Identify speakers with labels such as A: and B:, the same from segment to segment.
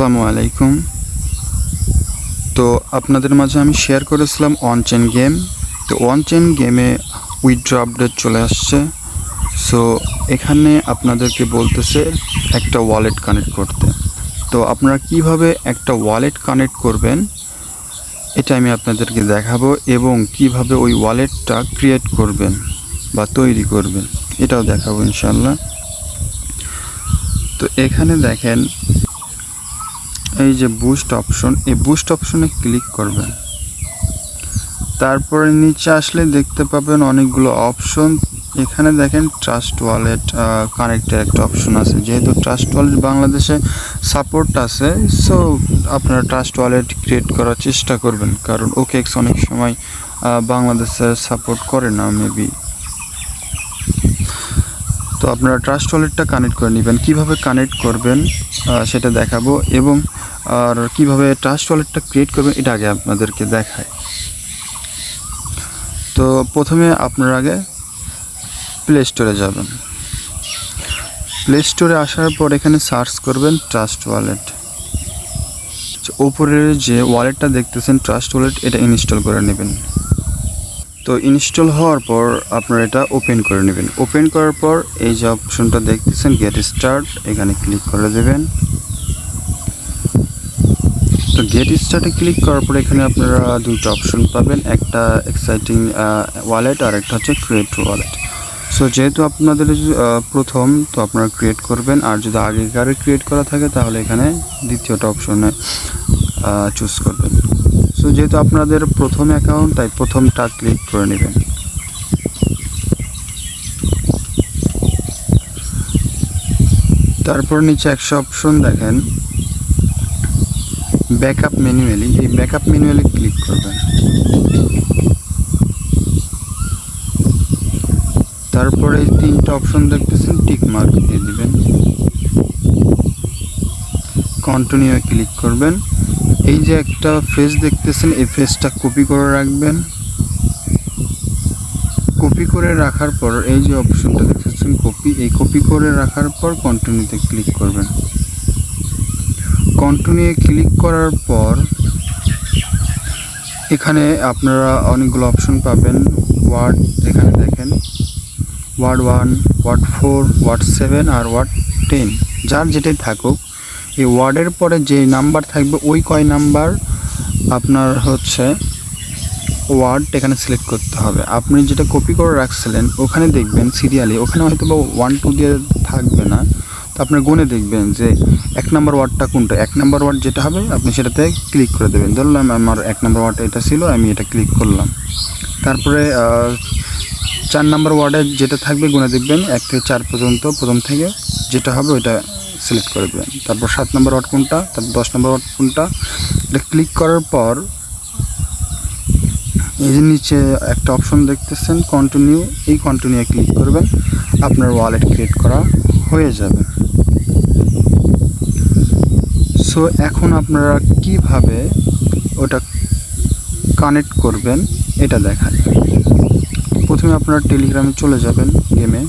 A: আসসালামু আলাইকুম। তো আপনাদের মাঝে আমি শেয়ার করেছিলাম অন চেন গেম তো অন চেন গেমে উইথড্র আপডেট চলে আসছে। সো এখানে আপনাদেরকে বলতেছে একটা ওয়ালেট কানেক্ট করতে। তো আপনারা কীভাবে একটা ওয়ালেট কানেক্ট করবেন, এটা আমি আপনাদেরকে দেখাবো এবং কীভাবে ওই ওয়ালেটটা ক্রিয়েট করবেন বা তৈরি করবেন, এটাও দেখাবো ইনশাল্লাহ তো এখানে দেখেন এই যে বুস্ট অপশন এই বুস্ট অপশনে ক্লিক করবেন। তারপরে নিচে আসলে দেখতে পাবেন অনেকগুলো অপশন এখানে দেখেন ট্রাস্ট ওয়ালেট কানেক্টের একটা অপশন আছে। যেহেতু ট্রাস্ট ওয়ালেট বাংলাদেশে সাপোর্ট আছে সো আপনারা ট্রাস্ট ওয়ালেট ক্রিয়েট করার চেষ্টা করবেন। কারণ ওকেক্স অনেক সময় বাংলাদেশে সাপোর্ট করে না মেবি তো আপনারা ট্রাস্ট ওয়ালেটটা কানেক্ট করে নেবেন। কীভাবে কানেক্ট করবেন সেটা দেখাবো। এবং আর কীভাবে ট্রাস্ট ওয়ালেটটা ক্রিয়েট করবেন, এটা আগে আপনাদেরকে দেখায় তো প্রথমে আপনার আগে প্লে স্টোরে যাবেন। প্লে স্টোরে আসার পর এখানে সার্চ করবেন ট্রাস্ট ওয়ালেট ওপরের যে ওয়ালেটটা দেখতেছেন ট্রাস্ট ওয়ালেট এটা ইনস্টল করে নেবেন। তো ইনস্টল হওয়ার পর আপনারা এটা ওপেন করে নেবেন। ওপেন করার পর এই যে অপশনটা দেখতেছেন গেট স্টার্ট এখানে ক্লিক করে দেবেন। গেট স্টার্টে ক্লিক করার পর এখানে আপনারা দুটো অপশন পাবেন, একটা এক্সাইটিং ওয়ালেট আর একটা হচ্ছে ক্রিয়েট ওয়ালেট সো যেহেতু আপনাদের প্রথম, তো আপনারা ক্রিয়েট করবেন, আর যদি আগেকার ক্রিয়েট করা থাকে, তাহলে এখানে দ্বিতীয়টা অপশনে চুজ করবেন। সো যেহেতু আপনাদের প্রথম অ্যাকাউন্ট তাই প্রথমটা ক্লিক করে নেবেন। তারপর নিচে একশো অপশন দেখেন। ব্যাকআপ ম্যানুয়ালি, এই ব্যাকআপ ম্যানুয়ালি ক্লিক করবেন। তারপরে এই তিনটা অপশন দেখতেছেন, টিক মার্ক দিয়ে দিবেন। কন্টিনিউ ক্লিক করবেন। এই যে একটা ফেস দেখতেছেন, এই ফেসটা কপি করে রাখবেন। কপি করে রাখার পর, এই যে অপশনটা দেখতেছেন কপি এই কপি করে রাখার পর কন্টিনিউতে ক্লিক করবেন। কন্টিনিউ ক্লিক করার পর, এখানে আপনারা অনেকগুলো অপশন পাবেন। ওয়ার্ড এখানে দেখেন। Word one word four word seven আর ওয়ার্ড টেন যার যেটাই থাকুক, এই ওয়ার্ডের পরে যে নাম্বার থাকবে, ওই কয় নাম্বার আপনার হচ্ছে ওয়ার্ড এখানে সিলেক্ট করতে হবে। আপনি যেটা কপি করে রাখছিলেন, ওখানে দেখবেন সিরিয়ালি ওখানে হয়তো বা ওয়ান টু দিয়ে থাকবে না। তো আপনার গুনে দেখবেন যে এক নম্বর ওয়ার্ডটা কোনটা? এক নম্বর ওয়ার্ড যেটা হবে, আপনি সেটাতে ক্লিক করে দেবেন। ধরলাম আমার এক নম্বর ওয়ার্ড এটা ছিল, আমি এটা ক্লিক করলাম। তারপরে চার নম্বর ওয়ার্ডে যেটা থাকবে, গুনে দেখবেন, এক থেকে চার পর্যন্ত, প্রথম থেকে যেটা হবে, ওইটা সিলেক্ট করে দেবেন। তারপর সাত নম্বর ওয়ার্ড কোনটা? তারপর দশ নম্বর ওয়ার্ড কোনটা? এটা ক্লিক করার পর, এই যে নিচে একটা অপশন দেখতেছেন কন্টিনিউ এই কন্টিনিউ ক্লিক করবেন, আপনার ওয়ালেট ক্রিয়েট করা হয়ে যাবে। সো এখন আপনারা কীভাবে ওটা কানেক্ট করবেন, এটা দেখায় প্রথমে আপনারা টেলিগ্রামে চলে যাবেন গেমে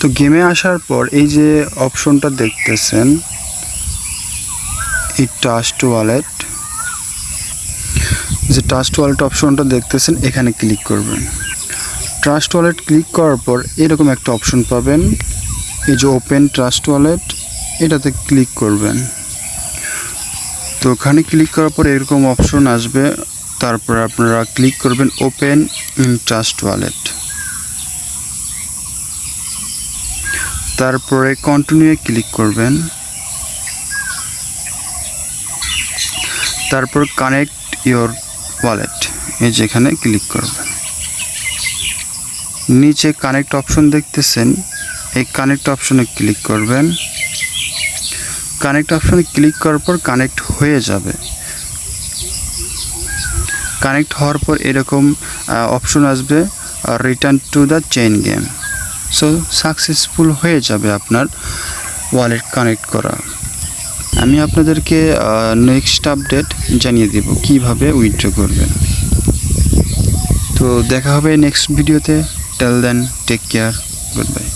A: তো গেমে আসার পর এই যে অপশনটা দেখতেছেন, এই ট্রাস্ট ওয়ালেট যে ট্রাস্ট ওয়ালেট অপশনটা দেখতেছেন, এখানে ক্লিক করবেন। ট্রাস্ট ওয়ালেট ক্লিক করার পর এরকম একটা অপশন পাবেন। এই যে ওপেন ট্রাস্ট ওয়ালেট এটাতে ক্লিক করবেন। তো ওখানে ক্লিক করার পর এরকম অপশন আসবে। তারপর আপনারা ক্লিক করবেন ওপেন ইন ট্রাস্ট ওয়ালেট তারপরে কন্টিনিউ ক্লিক করবেন। তারপর কানেক্ট ইওর ওয়ালেট এই যেখানে ক্লিক করবেন। নিচে কানেক্ট অপশন দেখতেছেন। এই কানেক্ট অপশনে ক্লিক করবেন। কানেক্ট অপশনে ক্লিক করার পর কানেক্ট হয়ে যাবে। কানেক্ট হওয়ার পর এরকম অপশন আসবে return to the chain game so successful হয়ে যাবে আপনার ওয়ালেট কানেক্ট করা। আমি আপনাদেরকে নেক্সট আপডেট জানিয়ে দেব, কীভাবে উইথড্র করবেন। তো দেখা হবে নেক্সট ভিডিওতে till then take care goodbye